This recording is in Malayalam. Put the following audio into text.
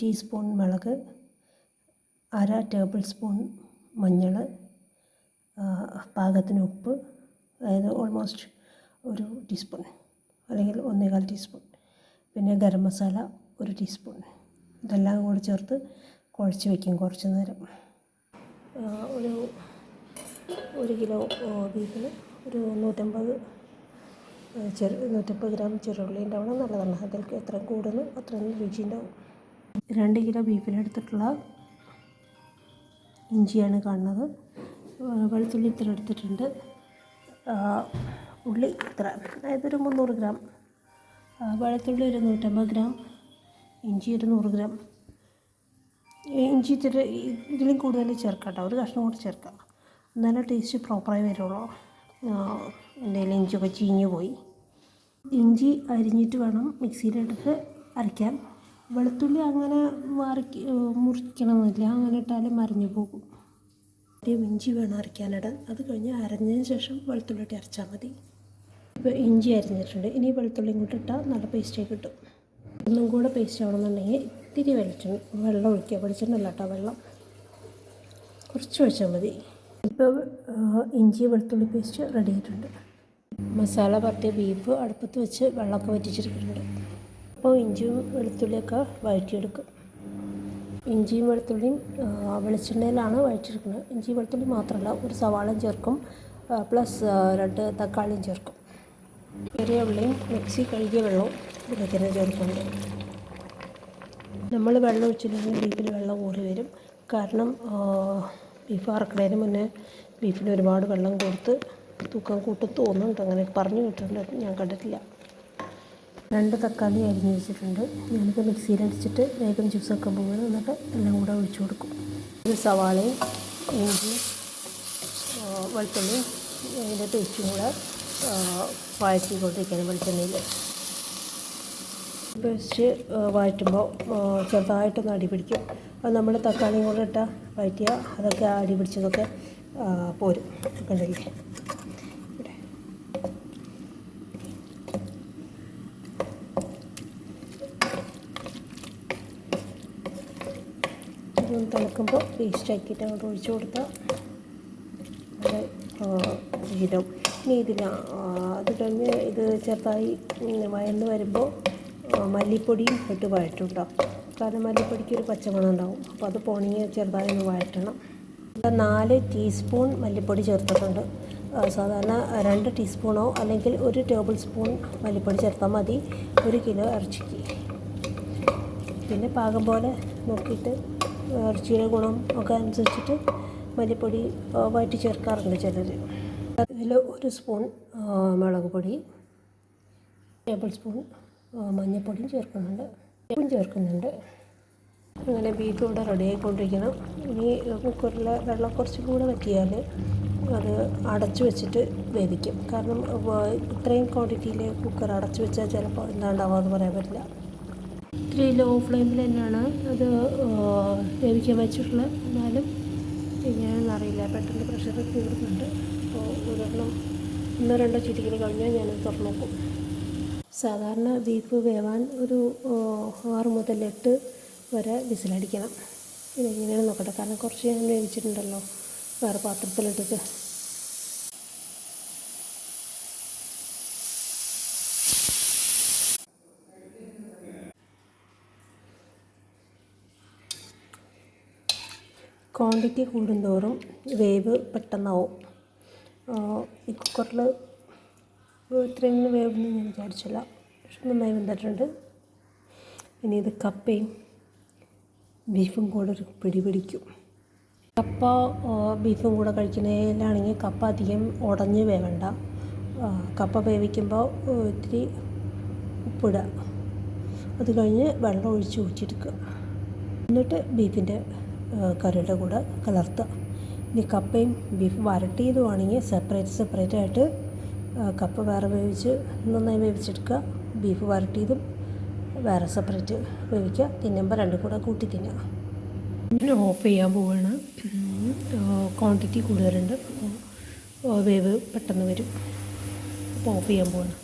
ടീസ്പൂൺ മുളക് അര ടേബിൾ സ്പൂൺ മഞ്ഞൾ പാകത്തിന് ഉപ്പ് അതായത് ഓൾമോസ്റ്റ് ഒരു ടീസ്പൂൺ അല്ലെങ്കിൽ ഒന്നേകാൽ ടീസ്പൂൺ. പിന്നെ ഗരം മസാല ഒരു ടീസ്പൂൺ. ഇതെല്ലാം കൂടി ചേർത്ത് കുഴച്ച് വയ്ക്കും കുറച്ച് നേരം. ഒരു ഒരു കിലോ ബീഫിന് ഒരു നൂറ്റമ്പത് ചെറു നൂറ്റമ്പത് ഗ്രാം ചെറുള്ളി ഉണ്ടാവണം. നല്ലതാണ്. അതിൽ എത്ര കൂടുന്നു അത്രയും രുചി ഉണ്ടാവും. രണ്ട് കിലോ ബീഫിനെടുത്തിട്ടുള്ള ഇഞ്ചിയാണ് കാണുന്നത്. വെളുത്തുള്ളി ഇത്ര എടുത്തിട്ടുണ്ട്. ഉള്ളി ഇത്ര. അതായത് ഒരു മുന്നൂറ് ഗ്രാം. വെളുത്തുള്ളി ഒരു നൂറ്റമ്പത് ഗ്രാം. ഇഞ്ചി ഒരു നൂറ് ഗ്രാം. ഇഞ്ചി ഇത്തിരി ഇതിലും കൂടുതൽ ചേർക്കാം കേട്ടോ ഒരു കഷ്ണം കൂടി ചേർക്കാം. എന്നാലേ ടേസ്റ്റ് പ്രോപ്പറായി വരുള്ളൂ. എന്തെങ്കിലും ഇഞ്ചിയൊക്കെ ചീഞ്ഞു പോയി. ഇഞ്ചി അരിഞ്ഞിട്ട് വേണം മിക്സിയിലിട്ടിട്ട് അരയ്ക്കാൻ. വെളുത്തുള്ളി അങ്ങനെ വറക്കി മുറിക്കണമെന്നില്ല അങ്ങനെ ഇട്ടാലും മറിഞ്ഞു പോകും. ആദ്യം ഇഞ്ചി വേണം അരയ്ക്കാനിട അത് കഴിഞ്ഞ് അരഞ്ഞതിന് ശേഷം വെളുത്തുള്ളി ഇട്ട് അരച്ചാൽ മതി. ഇപ്പോൾ ഇഞ്ചി അരിഞ്ഞിട്ടുണ്ട്. ഇനി വെളുത്തുള്ളിയും കൂടി ഇട്ടാൽ നല്ല പേസ്റ്റായി കിട്ടും. ഒന്നും കൂടെ പേസ്റ്റ് ആവണമെന്നുണ്ടെങ്കിൽ ഇത്തിരി വെളിച്ചെണ്ണ വെള്ളം ഒഴിക്കുക. വെളിച്ചെണ്ണ കേട്ടോ വെള്ളം. കുറച്ച് ഒഴിച്ചാൽ മതി. ഇപ്പോൾ ഇഞ്ചി വെളുത്തുള്ളി പേസ്റ്റ് റെഡി ആയിട്ടുണ്ട്. മസാല പരത്തിയ ബീഫ് അടുപ്പത്ത് വെച്ച് വെള്ളമൊക്കെ വറ്റിച്ചെടുക്കുന്നുണ്ട് അപ്പോൾ ഇഞ്ചിയും വെളുത്തുള്ളിയൊക്കെ വഴറ്റിയെടുക്കും. ഇഞ്ചിയും വെളുത്തുള്ളിയും വെളിച്ചെണ്ണയിലാണ് വഴറ്റിയെടുക്കുന്നത്. ഇഞ്ചി വെളുത്തുള്ളി മാത്രമല്ല ഒരു സവാളയും ചേർക്കും പ്ലസ് രണ്ട് തക്കാളിയും ചേർക്കും. ചെറിയ ഉള്ളിയും മിക്സി കഴുകിയ വെള്ളവും ഇതിലേക്ക് ചേർക്കുന്നുണ്ട്. നമ്മൾ വെള്ളം ഒഴിച്ചില്ലെങ്കിൽ ബീഫിൽ വെള്ളം കൂടി വരും. കാരണം ബീഫ് അറക്കുന്നതിന് മുന്നേ ബീഫിന് ഒരുപാട് വെള്ളം കൊടുത്ത് തൂക്കം കൂട്ടും തോന്നുന്നുണ്ട്. അങ്ങനെ പറഞ്ഞു കിട്ടുന്നുണ്ട് ഞാൻ കണ്ടിട്ടില്ല. രണ്ട് തക്കാളി അരിഞ്ഞ് വെച്ചിട്ടുണ്ട്. ഞാനിപ്പോൾ മിക്സിയിൽ അടിച്ചിട്ട് വേഗം ജ്യൂസ് ഒക്കെ പോകുന്നത് എന്നിട്ട് എല്ലാം കൂടെ ഒഴിച്ചു കൊടുക്കും. ഒരു സവാളയും ഇഞ്ചി വെളുത്തുള്ളി അതിന്റെ പേസ്റ്റും കൂടെ വഴറ്റിക്കൊണ്ടിരിക്കണം വെളിച്ചെണ്ണയിൽ പേസ്റ്റ് വഴറ്റുമ്പോൾ ചെറുതായിട്ടൊന്ന് അടി പിടിക്കും. അത് നമ്മൾ തക്കാളിയും കൂടെ ഇട്ടാൽ വഴറ്റിയാൽ അതൊക്കെ അടി പിടിച്ചതൊക്കെ പോരും. കണ്ടില്ലേ? ഇതൊന്ന് തിളക്കുമ്പോൾ പേസ്റ്റ് ആക്കിയിട്ട് അങ്ങോട്ട് ഒഴിച്ചു കൊടുത്താൽ നല്ല വിധം ഇനി ഇതിൽ അത് കഴിഞ്ഞ് ഇത് ചെറുതായി വയന്ന് വരുമ്പോൾ മല്ലിപ്പൊടിയും ഇട്ട് വഴറ്റുണ്ടാവും കാരണം മല്ലിപ്പൊടിക്ക് ഒരു പച്ചമണം ഉണ്ടാവും. അപ്പോൾ അത് പോണെങ്കിൽ ചെറുതായി ഒന്ന് വഴറ്റണം. നാല് ടീസ്പൂൺ മല്ലിപ്പൊടി ചേർത്തിട്ടുണ്ട്. സാധാരണ രണ്ട് ടീസ്പൂണോ അല്ലെങ്കിൽ ഒരു ടേബിൾ സ്പൂൺ മല്ലിപ്പൊടി ചേർത്താൽ മതി. ഒരു കിലോ ഇറച്ചിക്ക്. പിന്നെ പാകം പോലെ നോക്കിയിട്ട് ഇറച്ചിയുടെ ഗുണം ഒക്കെ അനുസരിച്ചിട്ട് മല്ലിപ്പൊടി വയറ്റി ചേർക്കാറുണ്ട് ചിലർ അതിൽ ഒരു സ്പൂൺ മുളക് പൊടി ടേബിൾ സ്പൂൺ മഞ്ഞൾപ്പൊടിയും ചേർക്കുന്നുണ്ട്. ഉപ്പും ചേർക്കുന്നുണ്ട്. അങ്ങനെ ബീഫ് ഇവിടെ റെഡി ആയിക്കൊണ്ടിരിക്കണം. ഇനി കുക്കറിൽ വെള്ളം കുറച്ചും കൂടെ വറ്റിയാൽ അത് അടച്ചു വെച്ചിട്ട് വേവിക്കും. കാരണം ഇത്രയും ക്വാണ്ടിറ്റിയിൽ കുക്കർ അടച്ചു വെച്ചാൽ ചിലപ്പോൾ എന്താണ്ടാവാന്ന് പറയാൻ പറ്റില്ല. ഇത്തിരി ലോ ഫ്ലെയിമിൽ തന്നെയാണ് അത് വേവിക്കാൻ വെച്ചിട്ടുള്ളത് എന്നാലും എങ്ങനെയാണെന്ന് അറിയില്ല. പെട്ടെന്ന് പ്രഷർ കൂടുന്നുണ്ട് അപ്പോൾ ഒരെണ്ണം ഒന്നോ രണ്ടോ ചിരിക്കൽ കഴിഞ്ഞാൽ ഞാനത് തുറന്നു നോക്കും സാധാരണ ബീഫ് വേവാൻ ഒരു ആറ് മുതൽ എട്ട് വരെ വിസിലടിക്കണം. ഇതെങ്ങനെയാണെന്ന് നോക്കട്ടെ. കാരണം കുറച്ച് ഞാൻ വേവിച്ചിട്ടുണ്ടല്ലോ. വേറെ പാത്രത്തിലിട്ടിട്ട്. ക്വാണ്ടിറ്റി കൂടുന്തോറും വേവ് പെട്ടെന്നാവും. ഈ കുക്കറിൽ ഇത്രയും വേവെന്ന് ഞാൻ വിചാരിച്ചില്ല. പക്ഷെ നന്നായി വെന്തിട്ടുണ്ട്. ഇനി ഇത് കപ്പയും ബീഫും കൂടെ ഒരു പിടി പിടിക്കും. കപ്പ ബീഫും കൂടെ കഴിക്കുന്നതിലാണെങ്കിൽ കപ്പ അധികം ഉടഞ്ഞ് വേവണ്ട. കപ്പ വേവിക്കുമ്പോൾ ഇത്തിരി ഉപ്പിടുക. അത് കഴിഞ്ഞ് വെള്ളം ഒഴിച്ച് ഊറ്റിയെടുക്കുക. എന്നിട്ട് ബീഫിന്റെ കറിയുടെ കൂടെ കലർത്തുക. ഇനി കപ്പയും ബീഫ് വരട്ടിയതുമാണെങ്കിൽ സെപ്പറേറ്റ് സെപ്പറേറ്റ് ആയിട്ട് കപ്പ വേറെ വേവിച്ച് നന്നായി വേവിച്ചെടുക്കുക. ബീഫ് വരട്ടിയതും വേറെ സെപ്പറേറ്റ് വേവിക്കുക. തിന്നുമ്പോൾ രണ്ടും കൂടെ കൂട്ടി തിന്നുക. പിന്നെ ഓഫ് ചെയ്യാൻ പോവുകയാണ് ക്വാണ്ടിറ്റി കൂടുതലുണ്ട്. വേവ് പെട്ടെന്ന് വരും. അപ്പോൾ ഓഫ് ചെയ്യാൻ പോവാണ്.